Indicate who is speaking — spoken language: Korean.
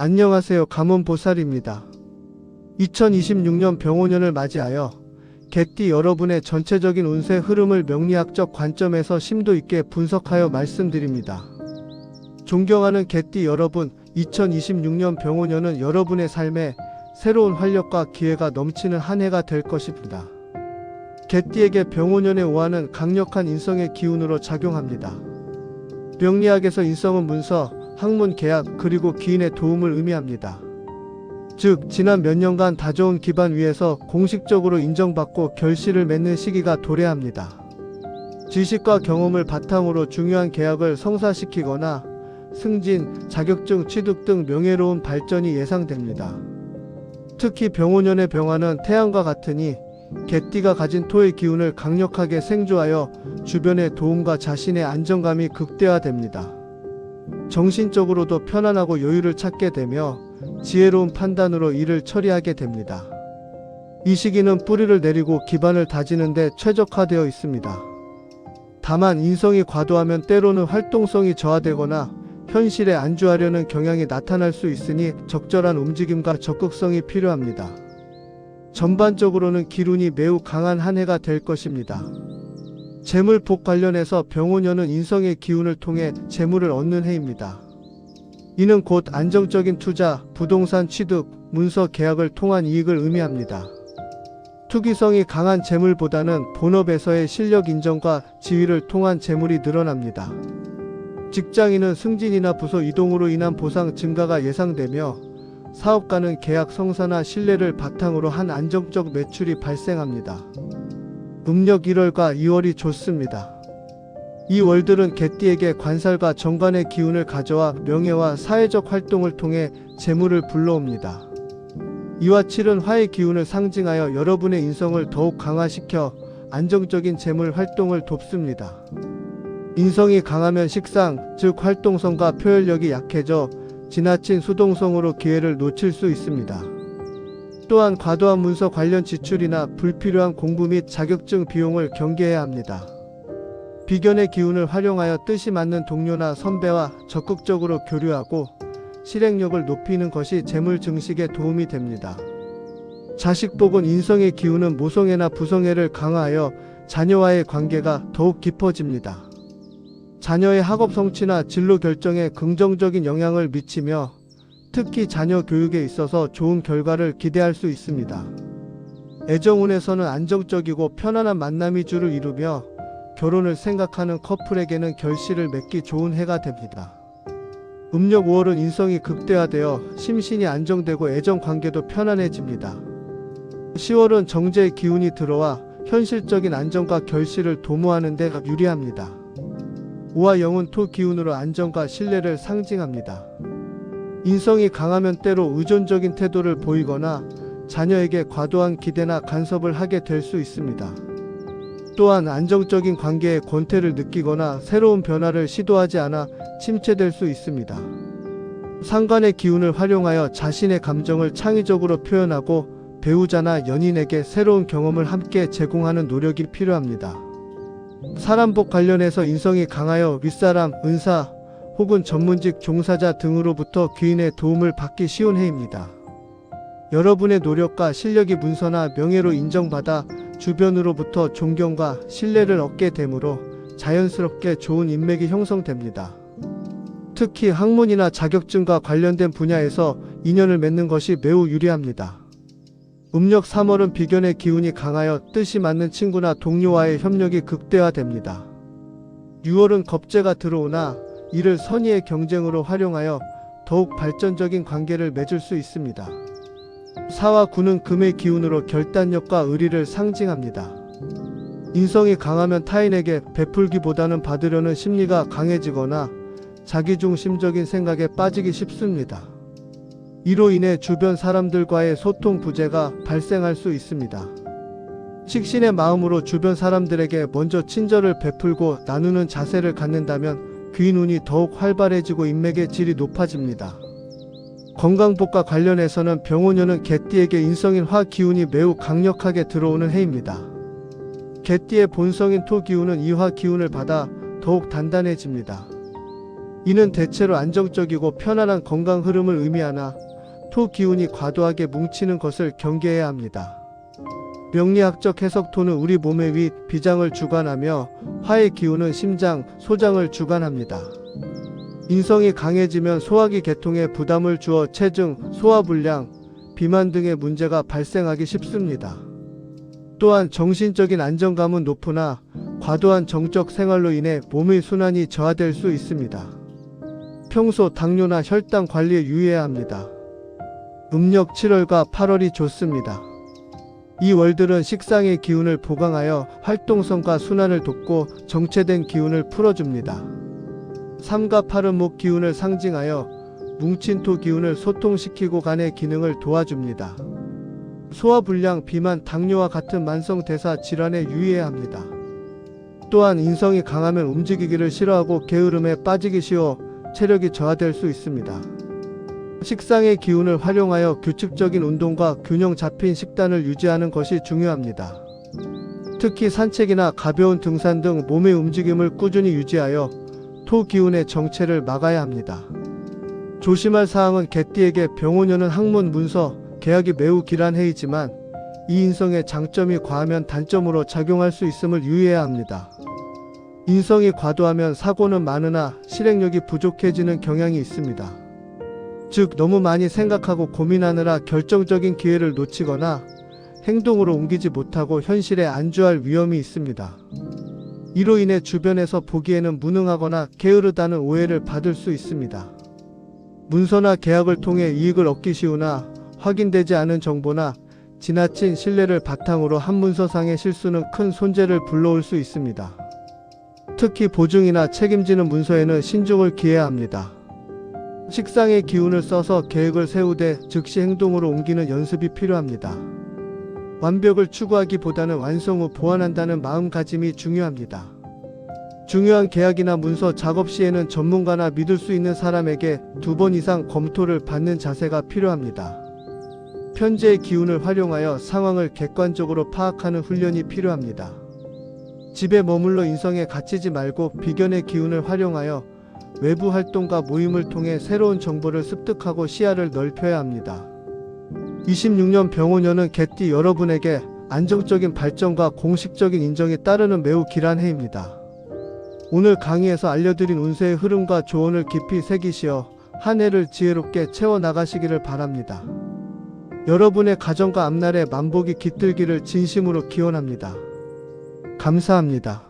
Speaker 1: 안녕하세요. 가문보살입니다. 2026년 병오년을 맞이하여 개띠 여러분의 전체적인 운세 흐름을 명리학적 관점에서 심도 있게 분석하여 말씀드립니다. 존경하는 개띠 여러분, 2026년 병오년은 여러분의 삶에 새로운 활력과 기회가 넘치는 한 해가 될 것입니다. 개띠에게 병오년의 오화는 강력한 인성의 기운으로 작용합니다. 명리학에서 인성은 문서, 학문 계약, 그리고 기인의 도움을 의미합니다. 즉, 지난 몇 년간 다져온 기반 위에서 공식적으로 인정받고 결실을 맺는 시기가 도래합니다. 지식과 경험을 바탕으로 중요한 계약을 성사시키거나 승진, 자격증 취득 등 명예로운 발전이 예상됩니다. 특히 병오년의 병화는 태양과 같으니 개띠가 가진 토의 기운을 강력하게 생조하여 주변의 도움과 자신의 안정감이 극대화됩니다. 정신적으로도 편안하고 여유를 찾게 되며 지혜로운 판단으로 일을 처리하게 됩니다. 이 시기는 뿌리를 내리고 기반을 다지는데 최적화되어 있습니다. 다만 인성이 과도하면 때로는 활동성이 저하되거나 현실에 안주하려는 경향이 나타날 수 있으니 적절한 움직임과 적극성이 필요합니다. 전반적으로는 기운이 매우 강한 한 해가 될 것입니다. 재물복 관련해서 병오년은 인성의 기운을 통해 재물을 얻는 해입니다. 이는 곧 안정적인 투자, 부동산 취득, 문서 계약을 통한 이익을 의미합니다. 투기성이 강한 재물보다는 본업에서의 실력 인정과 지위를 통한 재물이 늘어납니다. 직장인은 승진이나 부서 이동으로 인한 보상 증가가 예상되며 사업가는 계약 성사나 신뢰를 바탕으로 한 안정적 매출이 발생합니다. 음력 1월과 2월이 좋습니다. 이 월들은 개띠에게 관살과 정관의 기운을 가져와 명예와 사회적 활동을 통해 재물을 불러옵니다. 이와 7은 화의 기운을 상징하여 여러분의 인성을 더욱 강화시켜 안정적인 재물 활동을 돕습니다. 인성이 강하면 식상, 즉 활동성과 표현력이 약해져 지나친 수동성으로 기회를 놓칠 수 있습니다. 또한 과도한 문서 관련 지출이나 불필요한 공부 및 자격증 비용을 경계해야 합니다. 비견의 기운을 활용하여 뜻이 맞는 동료나 선배와 적극적으로 교류하고 실행력을 높이는 것이 재물 증식에 도움이 됩니다. 자식복은 인성의 기운은 모성애나 부성애를 강화하여 자녀와의 관계가 더욱 깊어집니다. 자녀의 학업 성취나 진로 결정에 긍정적인 영향을 미치며 특히 자녀 교육에 있어서 좋은 결과를 기대할 수 있습니다. 애정운에서는 안정적이고 편안한 만남이 주를 이루며 결혼을 생각하는 커플에게는 결실을 맺기 좋은 해가 됩니다. 음력 5월은 인성이 극대화되어 심신이 안정되고 애정 관계도 편안해집니다. 10월은 정제의 기운이 들어와 현실적인 안정과 결실을 도모하는 데 유리합니다. 5와 0은 토 기운으로 안정과 신뢰를 상징합니다. 인성이 강하면 때로 의존적인 태도를 보이거나 자녀에게 과도한 기대나 간섭을 하게 될 수 있습니다. 또한 안정적인 관계에 권태를 느끼거나 새로운 변화를 시도하지 않아 침체될 수 있습니다. 상관의 기운을 활용하여 자신의 감정을 창의적으로 표현하고 배우자나 연인에게 새로운 경험을 함께 제공하는 노력이 필요합니다. 사람복 관련해서 인성이 강하여 윗사람, 은사 혹은 전문직 종사자 등으로부터 귀인의 도움을 받기 쉬운 해입니다. 여러분의 노력과 실력이 문서나 명예로 인정받아 주변으로부터 존경과 신뢰를 얻게 되므로 자연스럽게 좋은 인맥이 형성됩니다. 특히 학문이나 자격증과 관련된 분야에서 인연을 맺는 것이 매우 유리합니다. 음력 3월은 비견의 기운이 강하여 뜻이 맞는 친구나 동료와의 협력이 극대화됩니다. 6월은 겁재가 들어오나 이를 선의의 경쟁으로 활용하여 더욱 발전적인 관계를 맺을 수 있습니다. 4와 9는 금의 기운으로 결단력과 의리를 상징합니다. 인성이 강하면 타인에게 베풀기보다는 받으려는 심리가 강해지거나 자기중심적인 생각에 빠지기 쉽습니다. 이로 인해 주변 사람들과의 소통 부재가 발생할 수 있습니다. 식신의 마음으로 주변 사람들에게 먼저 친절을 베풀고 나누는 자세를 갖는다면 귀인 운이 더욱 활발해지고 인맥의 질이 높아집니다. 건강복과 관련해서는 병오년은 개띠에게 인성인 화 기운이 매우 강력하게 들어오는 해입니다. 개띠의 본성인 토 기운은 이화 기운을 받아 더욱 단단해집니다. 이는 대체로 안정적이고 편안한 건강 흐름을 의미하나 토 기운이 과도하게 뭉치는 것을 경계해야 합니다. 명리학적 해석 토는 우리 몸의 위, 비장을 주관하며 화의 기운은 심장, 소장을 주관합니다. 인성이 강해지면 소화기 계통에 부담을 주어 체증, 소화불량, 비만 등의 문제가 발생하기 쉽습니다. 또한 정신적인 안정감은 높으나 과도한 정적 생활로 인해 몸의 순환이 저하될 수 있습니다. 평소 당뇨나 혈당 관리에 유의해야 합니다. 음력 7월과 8월이 좋습니다. 이 월들은 식상의 기운을 보강하여 활동성과 순환을 돕고 정체된 기운을 풀어줍니다. 3과 8은 목 기운을 상징하여 뭉친 토 기운을 소통시키고 간의 기능을 도와줍니다. 소화불량, 비만, 당뇨와 같은 만성 대사 질환에 유의해야 합니다. 또한 인성이 강하면 움직이기를 싫어하고 게으름에 빠지기 쉬워 체력이 저하될 수 있습니다. 식상의 기운을 활용하여 규칙적인 운동과 균형 잡힌 식단을 유지하는 것이 중요합니다. 특히 산책이나 가벼운 등산 등 몸의 움직임을 꾸준히 유지하여 토 기운의 정체를 막아야 합니다. 조심할 사항은 개띠에게 병오년은 학문 문서 계약이 매우 길한 해이지만 이 인성의 장점이 과하면 단점으로 작용할 수 있음을 유의해야 합니다. 인성이 과도하면 사고는 많으나 실행력이 부족해지는 경향이 있습니다. 즉 너무 많이 생각하고 고민하느라 결정적인 기회를 놓치거나 행동으로 옮기지 못하고 현실에 안주할 위험이 있습니다. 이로 인해 주변에서 보기에는 무능하거나 게으르다는 오해를 받을 수 있습니다. 문서나 계약을 통해 이익을 얻기 쉬우나 확인되지 않은 정보나 지나친 신뢰를 바탕으로 한 문서상의 실수는 큰 손재를 불러올 수 있습니다. 특히 보증이나 책임지는 문서에는 신중을 기해야 합니다. 식상의 기운을 써서 계획을 세우되 즉시 행동으로 옮기는 연습이 필요합니다. 완벽을 추구하기보다는 완성 후 보완한다는 마음가짐이 중요합니다. 중요한 계약이나 문서 작업 시에는 전문가나 믿을 수 있는 사람에게 두 번 이상 검토를 받는 자세가 필요합니다. 편재의 기운을 활용하여 상황을 객관적으로 파악하는 훈련이 필요합니다. 집에 머물러 인성에 갇히지 말고 비견의 기운을 활용하여 외부 활동과 모임을 통해 새로운 정보를 습득하고 시야를 넓혀야 합니다. 26년 병호년은 개띠 여러분에게 안정적인 발전과 공식적인 인정이 따르는 매우 길한 해입니다. 오늘 강의에서 알려드린 운세의 흐름과 조언을 깊이 새기시어 한 해를 지혜롭게 채워나가시기를 바랍니다. 여러분의 가정과 앞날에 만복이 깃들기를 진심으로 기원합니다. 감사합니다.